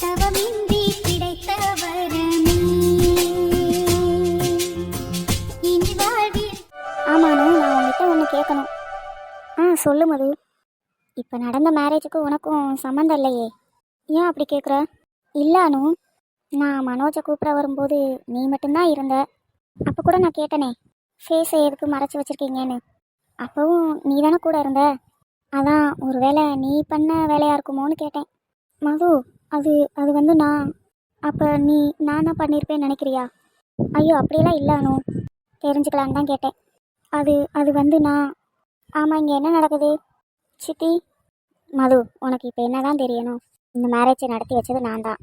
தவமின்றி கிடைத்த வரமே இனி வாழ்வில் நான் உங்ககிட்ட ஒன்று கேட்கணும் ஆ சொல்லு மது. இப்போ நடந்த மேரேஜுக்கு உனக்கும் சம்மந்தம் இல்லையே. ஏன் அப்படி கேட்குற இல்லை அனு நான் மனோஜை கூப்பிட வரும்போது நீ மட்டும்தான் இருந்த. அப்போ கூட நான் கேட்டனே ஃபேஸை எதுக்கு மறைச்சி வச்சிருக்கீங்கன்னு. அப்போவும் நீ தானே கூட இருந்த. அதான் ஒருவேளை நீ பண்ண வேலையாக இருக்குமோன்னு கேட்டேன். மது அது அது வந்து நான். அப்போ நீ நான் தான் பண்ணியிருப்பேன்னு நினைக்கிறியா? ஐயோ அப்படியெல்லாம் இல்லை அனு. தெரிஞ்சுக்கலான்னு தான் கேட்டேன். அது அது வந்து நான். ஆமாம் இங்கே என்ன நடக்குது? சித்தி. மது உனக்கு இப்போ என்ன தான் தெரியணும்? இந்த மேரேஜை நடத்தி வச்சது நான் தான்.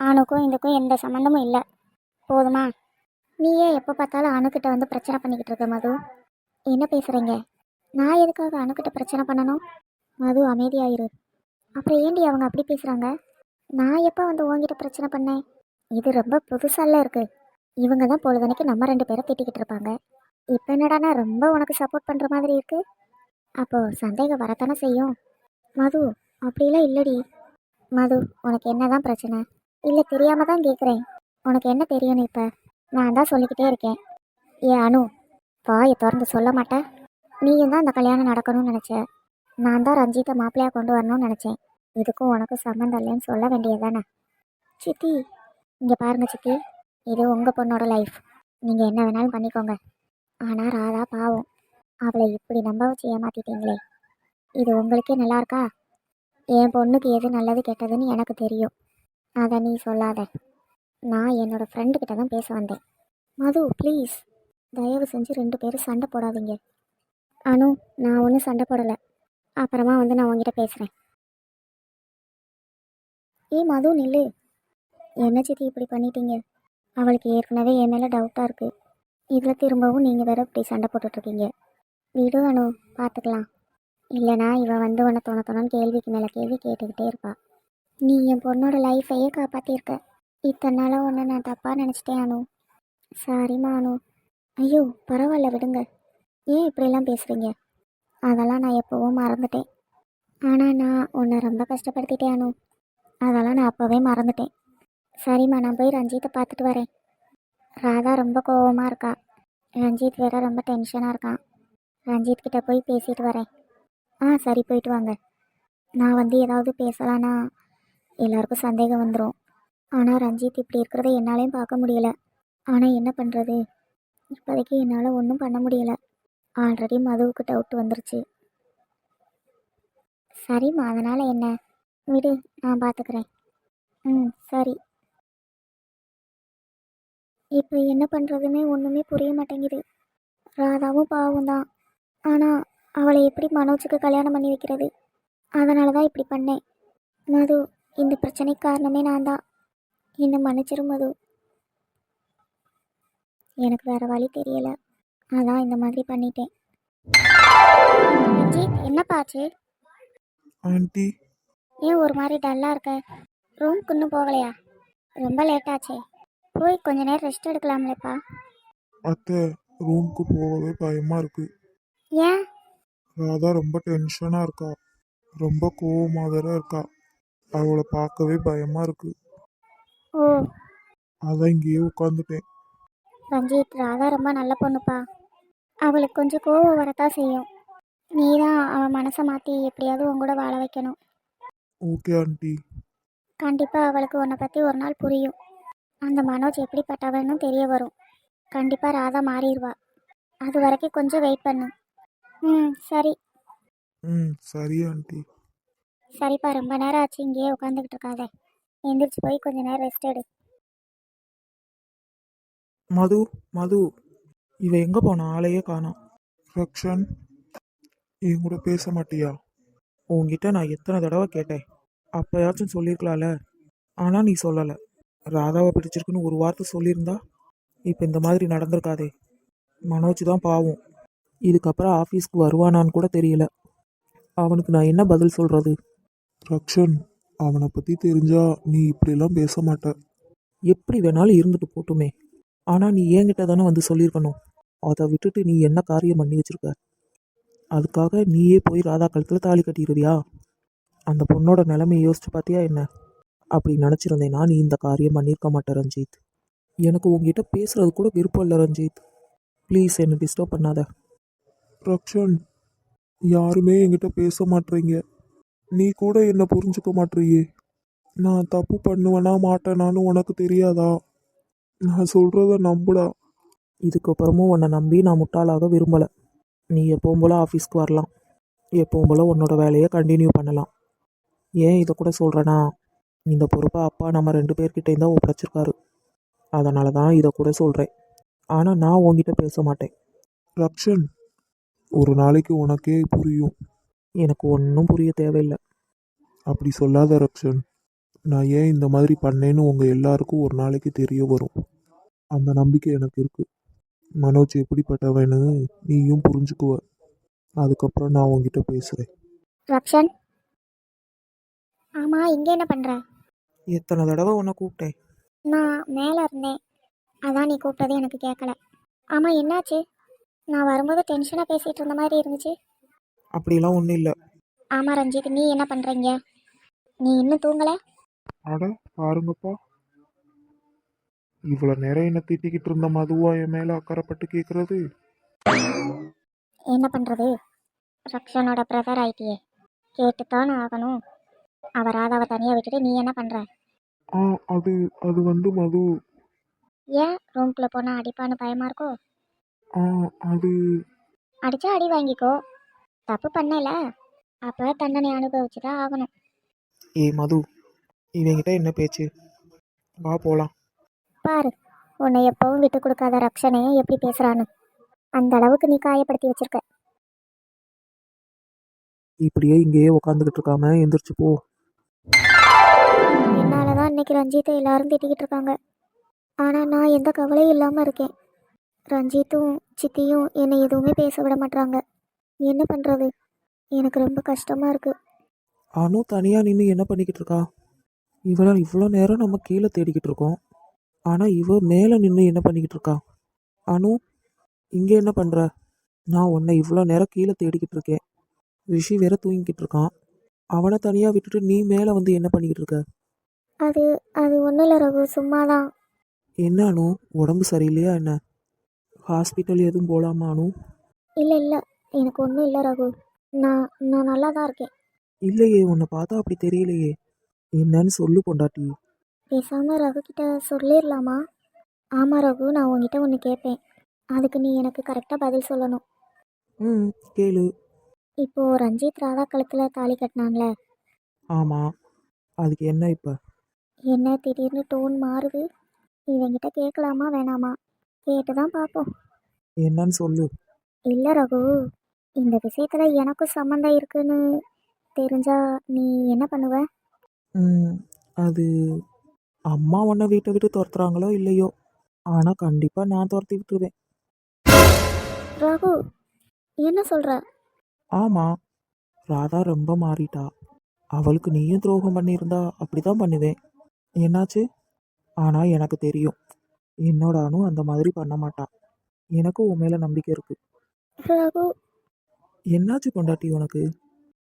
ஆணுக்கும் இதுக்கும் எந்த சம்மந்தமும் இல்லை. போதுமா? நீயே எப்போ பார்த்தாலும் அணுக்கிட்ட வந்து பிரச்சனை பண்ணிக்கிட்டு இருக்க மது. என்ன பேசுகிறீங்க நான் எதுக்காக அணுக்கிட்ட பிரச்சனை பண்ணணும்? மது அமைதியாயிரு. அப்புறம் ஏண்டி அவங்க அப்படி பேசுகிறாங்க நான் எப்போ வந்து உங்ககிட்ட பிரச்சனை பண்ணேன்? இது ரொம்ப புதுசால இருக்கு. இவங்க தான் பொழுதனைக்கு நம்ம ரெண்டு பேரை திட்டிக்கிட்டு இருப்பாங்க. இப்போ என்னடானா ரொம்ப உனக்கு சப்போர்ட் பண்ணுற மாதிரி இருக்கு. அப்போ சந்தேகம் வரத்தானே செய்யும். மது அப்படிலாம் இல்லடி. மது உனக்கு என்ன தான் பிரச்சனை? இல்லை தெரியாமல் தான் கேட்குறேன் உனக்கு என்ன தெரியணும் இப்போ? நான் தான் சொல்லிக்கிட்டே இருக்கேன். ஏ அனு வாயை திறந்து சொல்ல மாட்டேன் நீயும் தான் அந்த கல்யாணம் நடக்கணும்னு நினச்ச. நான் தான் ரஞ்சித்தை மாப்பிள்ளையாக கொண்டு வரணும்னு நினச்சேன். இதுக்கும் உனக்கும் சம்மந்தம் இல்லைன்னு சொல்ல வேண்டியது தானே சித்தி இங்கே பாருங்க சித்தி. இது உங்கள் பொண்ணோட லைஃப் நீங்கள் என்ன வேணாலும் பண்ணிக்கோங்க. ஆனால் ராதா பாவம். அவளை இப்படி நம்ப வச்சு ஏமாத்திட்டீங்களே. இது உங்களுக்கே நல்லா இருக்கா என் பொண்ணுக்கு எது நல்லது கெட்டதுன்னு எனக்கு தெரியும். அதை நீ சொல்லாத. நான் என்னோட ஃப்ரெண்டுக்கிட்ட தான் பேச வந்தேன். மது ப்ளீஸ் தயவு செஞ்சு ரெண்டு பேரும் சண்டை போடாதீங்க. அனு நான் ஒன்றும் சண்டை போடலை. அப்புறமா வந்து நான் உங்ககிட்ட பேசுகிறேன் ஏ மது நில்லு. என்ன சித்தி இப்படி பண்ணிட்டீங்க? அவளுக்கு ஏற்கனவே என் மேலே டவுட்டாக இருக்குது இதில் திரும்பவும் நீங்கள் வேற இப்படி சண்டை போட்டுட்ருக்கீங்க. விடு அனு. பார்த்துக்கலாம் இல்லைனா இவன் வந்து உன்னை தோண தோணன்னு கேள்விக்கு மேலே கேள்வி கேட்டுக்கிட்டே இருப்பா. நீ என் பொண்ணோட லைஃபையே காப்பாற்றிருக்க இத்தனை நாளாக உன்னை நான் தப்பாக நினச்சிட்டேன் அனு. சாரிம்மா அனு. ஐயோ பரவாயில்ல விடுங்க. ஏன் இப்படிலாம் பேசுகிறீங்க அதெல்லாம் நான் எப்போவும் மறந்துட்டேன். ஆனால் நான் உன்னை ரொம்ப கஷ்டப்படுத்திட்டேன் அனு. அதெல்லாம் நான் அப்போவே மறந்துட்டேன். சரிம்மா நான் போய் ரஞ்சித்தை பார்த்துட்டு வரேன். ராதா ரொம்ப கோவமாக இருக்கா. ரஞ்சித் வேற ரொம்ப டென்ஷனாக இருக்கான். ரஞ்சித் கிட்ட போய் பேசிட்டு வரேன். ஆ சரி போயிட்டு வாங்க. நான் வந்து ஏதாவது பேசலான்னா எல்லாருக்கும் சந்தேகம் வந்துடும் ஆனால் ரஞ்சித் இப்படி இருக்கிறத என்னாலையும் பார்க்க முடியல. ஆனால் என்ன பண்ணுறது இப்போதைக்கு என்னால் ஒன்றும் பண்ண முடியல. ஆல்ரெடி மதுவுக்கு டவுட் வந்துருச்சு. சரிம்மா அதனால் என்ன? விடு நான் பார்த்துக்கிறேன் ம் சரி. இப்போ என்ன பண்ணுறதுன்னு ஒன்றுமே புரிய மாட்டேங்குது. ராதாவும் பாவம் தான். ஆனால் அவளை எப்படி மனோஜுக்கு கல்யாணம் பண்ணி வைக்கிறது? அதனால தான் இப்படி பண்ணேன். மது இந்த பிரச்சனைக்கு காரணமே நான் தான். என்னை மன்னிச்சிரு மது. எனக்கு வேற வழி தெரியலை. அதான் இந்த மாதிரி பண்ணிட்டேன். ரஞ்சித் என்னப்பா ஆண்டி ஏன் ஒரு மாதிரி டல்லாக இருக்க? ரூம்க்கு இன்னும் போகலையா? ரொம்ப லேட் ஆச்சே. போய் கொஞ்ச நேரம் ரெஸ்ட் எடுக்கலாம்லப்பா. அத்தை ரூமுக்கு போகவே பயமா இருக்கு. ஏன்? ராதா ரொம்ப டென்ஷனா இருக்கா? ரொம்ப கோவமா வேற இருக்கா? அவளை பார்க்கவே பயமா இருக்கு. ஓ. அதான் இங்கேயே உட்காந்துட்டேன் ரஞ்சித் ராதா ரொம்ப நல்ல பொண்ணுப்பா. அவளுக்கு கொஞ்சம் கோவம் வரத்தான் செய்யும். நீ தான் அவன் மனசை மாற்றி எப்படியாவது உன் கூட வாழ வைக்கணும். Okay aunty. கண்டிப்பாக அவளுக்கு உன்னை பற்றி ஒரு நாள் புரியும். அந்த மனோஜ் எப்படிப்பட்டவன்னு தெரிய வரும். கண்டிப்பாக ராதா மாறிடுவா. அது வரைக்கும் கொஞ்சம் வெயிட் பண்ணு. ம் சரி. ம் சரி ஆண்டி. சரிப்பா ரொம்ப நேரம் ஆச்சு. இங்கேயே உட்காந்துக்கிட்டு இருக்காத. எந்திரிச்சு போய் கொஞ்ச நேரம் ரெஸ்ட் எடு. மது மது. இவ எங்க போனா? ஆளையே காணோம். ரக்ஷன் என் கூட பேச மாட்டியா? உன்கிட்ட நான் எத்தனை தடவை கேட்டேன். அப்பயாச்சும் சொல்லியிருக்கலாம்ல ஆனா நீ சொல்லலை. ராதாவை பிடிச்சிருக்குன்னு ஒரு வார்த்தை சொல்லியிருந்தா இப்போ இந்த மாதிரி நடந்திருக்காதே. மனோஜ் தான் பாவம். இதுக்கப்புறம் ஆஃபீஸ்க்கு வருவானான்னு கூட தெரியல. அவனுக்கு நான் என்ன பதில் சொல்றது? ரக்ஷன் அவனை பத்தி தெரிஞ்சா நீ இப்படிலாம் பேச மாட்ட. எப்படி வேணாலும் இருந்துட்டு போட்டுமே. ஆனால் நீ என்கிட்ட தானே வந்து சொல்லியிருக்கணும். அதை விட்டுட்டு நீ என்ன காரியம் பண்ணி வச்சிருக்க? அதுக்காக நீயே போய் ராதா கழுத்தில் தாலி கட்டிடுவியா அந்த பொண்ணோட நிலைமையை யோசிச்சு பார்த்தியா என்ன? அப்படி நினச்சிருந்தேன்னா நீ இந்த காரியம் பண்ணியிருக்க மாட்ட ரஞ்சித். எனக்கு உங்ககிட்ட பேசுறது கூட விருப்பம் இல்லை ரஞ்சித். ப்ளீஸ் என்னை டிஸ்டர்ப் பண்ணாத. ரக்ஷன் யாருமே என்கிட்ட பேச மாட்றீங்க. நீ கூட என்னை புரிஞ்சுக்க மாட்றியே. நான் தப்பு பண்ணுவேனா மாட்டேனான்னு உனக்கு தெரியாதா? நான் சொல்கிறத நம்புடா. இதுக்கப்புறமும் உன்னை நம்பி நான் முட்டாளாக விரும்பலை. நீ எப்பவும் போல் ஆஃபீஸ்க்கு வரலாம். எப்பவும் போல் உன்னோட வேலையை கண்டினியூ பண்ணலாம். ஏன் இதை கூட சொல்கிறேன்னா இந்த பொறுப்பை அப்பா நம்ம ரெண்டு பேர்கிட்டையும் தான் ஒப்படைச்சிருக்காரு. அதனால தான் இதை கூட சொல்கிறேன் ஆனால் நான் உன்கிட்ட பேச மாட்டேன். ரக்ஷன் ஒரு நாளைக்கு உனக்கே புரியும். எனக்கு ஒன்றும் புரிய தேவையில்லை. அப்படி சொல்லாத ரக்ஷன். நான் ஏன் இந்த மாதிரி பண்ணேன்னு உங்கள் எல்லாருக்கும் ஒரு நாளைக்கு தெரிய வரும். அந்த நம்பிக்கை எனக்கு இருக்கு. மனோஜ் எப்படிப்பட்டவன்னு நீயும் புரிஞ்சுக்குவ. அதுக்கப்புறம் நான் உன்கிட்ட பேசுகிறேன் ரக்ஷன்? ஆமாம் இங்கே என்ன பண்ணுற எத்தனை தடவை உன்னை கூப்பிட்டேன். நான் மேலே இருந்தேன். அதான் நீ கூப்பிட்டது எனக்கு கேட்கல ஆமாம் என்னாச்சு? நான் வரும்போது டென்ஷனாக பேசிகிட்டு இருந்த மாதிரி இருந்துச்சு. அப்படிலாம் ஒன்றும் இல்லை. ஆமாம் ரஞ்சித் நீ என்ன பண்ணுறீங்க நீ இன்னும் தூங்கலை? அட பாருங்கப்பா. இவ்வளோ நேரம் என்ன திட்டிக்கிட்டு இருந்த மதுவா என் மேலே அக்கறைப்பட்டு கேட்குறது என்ன பண்ணுறது ரக்ஷனோட பிரதர் ஆயிட்டியே. கேட்டுத்தான் ஆகணும். அவர் ராதாவை தனியாக விட்டுட்டு நீ என்ன பண்ணுற ஆ அது அது வந்து மது. ஏன் ரூம்குள்ளே போனால் அடிப்பான்னு பயமாக இருக்கோ? ஆ அது. அடித்தா அடி வாங்கிக்கோ. தப்பு பண்ணல. அப்போ தண்டனை அனுபவிச்சு தான் ஆகணும். ஏய் மது இவங்கிட்ட என்ன பேச்சு? வா போகலாம் பாரு உன்னை எப்பவும் விட்டு கொடுக்காத ரக்ஷனே எப்படி பேசுகிறான்னு அந்த அளவுக்கு நீ காயப்படுத்தி வச்சிருக்க. இப்படியே இங்கேயே உக்காந்துக்கிட்டு இருக்காம எந்திரிச்சு போ. என்னால தான் இன்னைக்கு ரஞ்சித்தை எல்லாரும் திட்டிக்கிட்டு இருக்காங்க. ஆனால் நான் எந்த கவலையும் இல்லாமல் இருக்கேன். ரஞ்சித்தும் சித்தியும் என்னை எதுவுமே பேச விட மாட்றாங்க. என்ன பண்ணுறது எனக்கு ரொம்ப கஷ்டமாக இருக்குது அனு தனியாக நின்று என்ன பண்ணிக்கிட்டு இருக்கா? இவளை இவ்வளோ நேரம் நம்ம கீழே தேடிக்கிட்டு இருக்கோம். ஆனால் இவ மேலே நின்று என்ன பண்ணிக்கிட்டு இருக்கா? அனு இங்கே என்ன பண்ணுற நான் உன்னை இவ்வளோ நேரம் கீழே தேடிக்கிட்டு இருக்கேன். ரிஷி வேற தூங்கிக்கிட்டு இருக்கான். அவனை தனியாக விட்டுட்டு நீ மேலே வந்து என்ன பண்ணிக்கிட்டு இருக்க? அது அது ஒன்றும் இல்லை ரகு சும்மா தான் என்ன அனு உடம்பு சரியில்லையா என்ன? ஹாஸ்பிட்டல் எதுவும் போகலாமா அனு? இல்லை இல்லை எனக்கு ஒன்றும் இல்லை ரகு. நான் நான் நல்லா தான் இருக்கேன். இல்லையே உன்னை பார்த்தா அப்படி தெரியலையே. என்னன்னு சொல்லு பொண்டாட்டி. பேசாமல் ரகு கிட்ட சொல்லிடலாமா ஆமாம் ரகு நான் உன்கிட்ட ஒன்று கேட்பேன் அதுக்கு நீ எனக்கு கரெக்டாக பதில் சொல்லணும். ம் கேளு. இப்போது ரஞ்சித் ராதா கழுத்தில் தாலி கட்டினான்ல. ஆமாம் அதுக்கு என்ன இப்போ? என்ன திடீர்னு டோன் மாறுது? இவங்கிட்ட கேட்கலாமா வேணாமா? கேட்டு தான் பார்ப்போம் என்னன்னு சொல்லு. இல்லை ரகு இந்த விஷயத்தில் எனக்கும் சம்மந்தம் இருக்குன்னு தெரிஞ்சா நீ என்ன பண்ணுவ? ம், அது அம்மா உன்னை வீட்டை விட்டு துரத்துறாங்களோ இல்லையோ? ஆனால் கண்டிப்பாக நான் துரத்தி விட்டுருவேன். ரகு என்ன சொல்கிற ஆமாம் ராதா ரொம்ப மாறிட்டா. அவளுக்கு நீயும் துரோகம் பண்ணியிருந்தா அப்படி தான் பண்ணுவேன். என்னாச்சு? ஆனால் எனக்கு தெரியும் என்னோட அணு அந்த மாதிரி பண்ண மாட்டா. எனக்கு உன் மேலே நம்பிக்கை இருக்கு. ரகு. என்னாச்சு பொண்டாட்டி உனக்கு?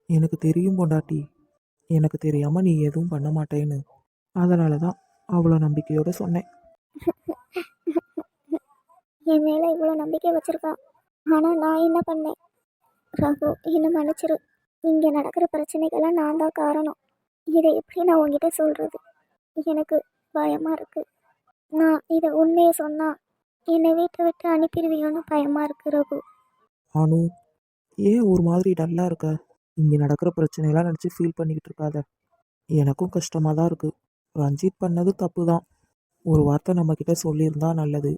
எனக்கு தெரியும் பொண்டாட்டி. எனக்கு தெரியாமல் நீ எதுவும் பண்ண மாட்டேன்னு. அதனால தான் அவ்வளோ நம்பிக்கையோட சொன்னேன். என் மேலே இவ்வளோ நம்பிக்கை வச்சிருக்கா. ஆனால் நான் என்ன பண்ணேன்? ரகு என்னை மன்னிச்சிரு. இங்கே நடக்கிற பிரச்சனைக்கெல்லாம் நான் தான் காரணம். இதை எப்படி நான் உங்ககிட்ட சொல்கிறது எனக்கு பயமாக இருக்கு. நான் இதை உண்மையை சொன்னா என்னை வீட்டை விட்டு அனுப்பிடுவீங்கன்னு பயமாக இருக்கு ரகு. அனு ஏன் ஒரு மாதிரி டல்லாக இருக்க? இங்கே நடக்கிற பிரச்சனையெல்லாம் நினச்சி ஃபீல் பண்ணிக்கிட்டு இருக்காத. எனக்கும் கஷ்டமாக தான் இருக்குது ரஞ்சித் பண்ணது தப்பு தான் ஒரு வார்த்தை நம்மக்கிட்ட சொல்லியிருந்தா நல்லது.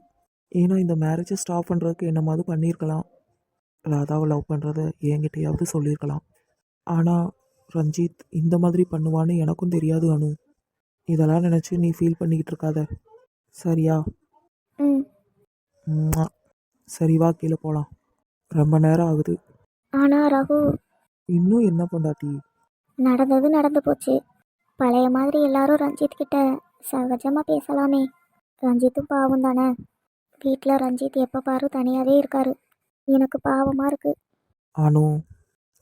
ஏன்னா இந்த மேரேஜை ஸ்டாப் பண்ணுறதுக்கு என்னமாவது பண்ணியிருக்கலாம்? ராதாவை லவ் பண்ணுறத என்கிட்டயாவது சொல்லியிருக்கலாம். ஆனால் ரஞ்சித் இந்த மாதிரி பண்ணுவான்னு எனக்கும் தெரியாது அனு. இதெல்லாம் நினச்சி நீ ஃபீல் பண்ணிக்கிட்டு இருக்காத. சரியா? ம். ம்ம். சரி வா கீழே போகலாம் ரொம்ப நேரம் ஆகுது. ஆனால் ரகு. இன்னும் என்ன பொண்டாட்டி? நடந்தது நடந்து போச்சு. பழைய மாதிரி எல்லாரும் ரஞ்சித் கிட்ட சகஜமாக பேசலாமே. ரஞ்சித்தும் பாவம் தானே? வீட்டில் ரஞ்சித் எப்போ பாரு தனியாகவே இருக்காரு. எனக்கு பாவமாக இருக்கு. அனு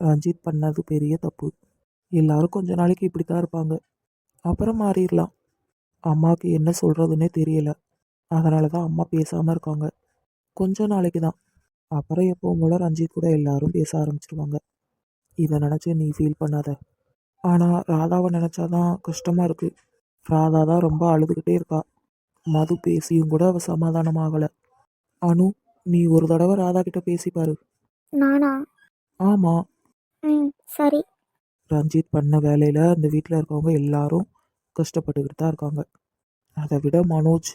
ரஞ்சித் பண்ணது பெரிய தப்பு. எல்லாரும் கொஞ்ச நாளைக்கு இப்படி தான் இருப்பாங்க. அப்புறம் மாறிடலாம். அம்மாவுக்கு என்ன சொல்கிறதுனே தெரியல. அதனால தான் அம்மா பேசாமல் இருக்காங்க. கொஞ்ச நாளைக்கு தான் அப்புறம் எப்பவும் போல ரஞ்சித் கூட எல்லாரும் பேச ஆரம்பிச்சிருவாங்க. இதை நினச்சி நீ ஃபீல் பண்ணாத. ஆனால் ராதாவை நினச்சாதான் கஷ்டமாக இருக்குது ராதா தான் ரொம்ப அழுதுகிட்டே இருக்கா. மது பேசியும் கூட அவள் சமாதானம் ஆகலை அனு நீ ஒரு தடவை ராதா கிட்ட பேசி பாரு. நானா? ஆமாம் ம் சரி. ரஞ்சித் பண்ண வேலையில் அந்த வீட்டில் இருக்கவங்க எல்லாரும் கஷ்டப்பட்டுக்கிட்டு தான் இருக்காங்க. அதை விட மனோஜ்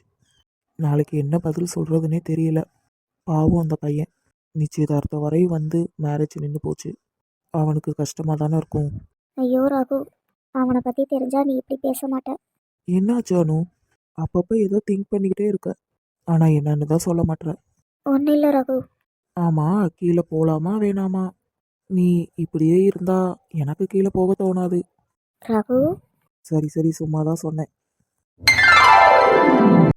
நாளைக்கு என்ன பதில் சொல்கிறதுனே தெரியல. பாவம் அந்த பையன். நிச்சயதார்த்தம் வரை வந்து மேரேஜ் நின்று போச்சு. அவனுக்கு கஷ்டமாக தானே இருக்கும். ஐயோ ரகு அவனை பற்றி தெரிஞ்சா நீ இப்படி பேச மாட்ட. என்னாச்சு அனு அப்பப்போ ஏதோ திங்க் பண்ணிக்கிட்டே இருக்க. ஆனால் என்னன்னு தான் சொல்ல மாட்டேற ஒன்றும் இல்லை ரகு. ஆமாம் கீழே போகலாமா வேணாமா? நீ இப்படியே இருந்தா எனக்கு கீழே போக தோணாது. ரகு? சரி சரி சும்மா தான் சொன்னேன்.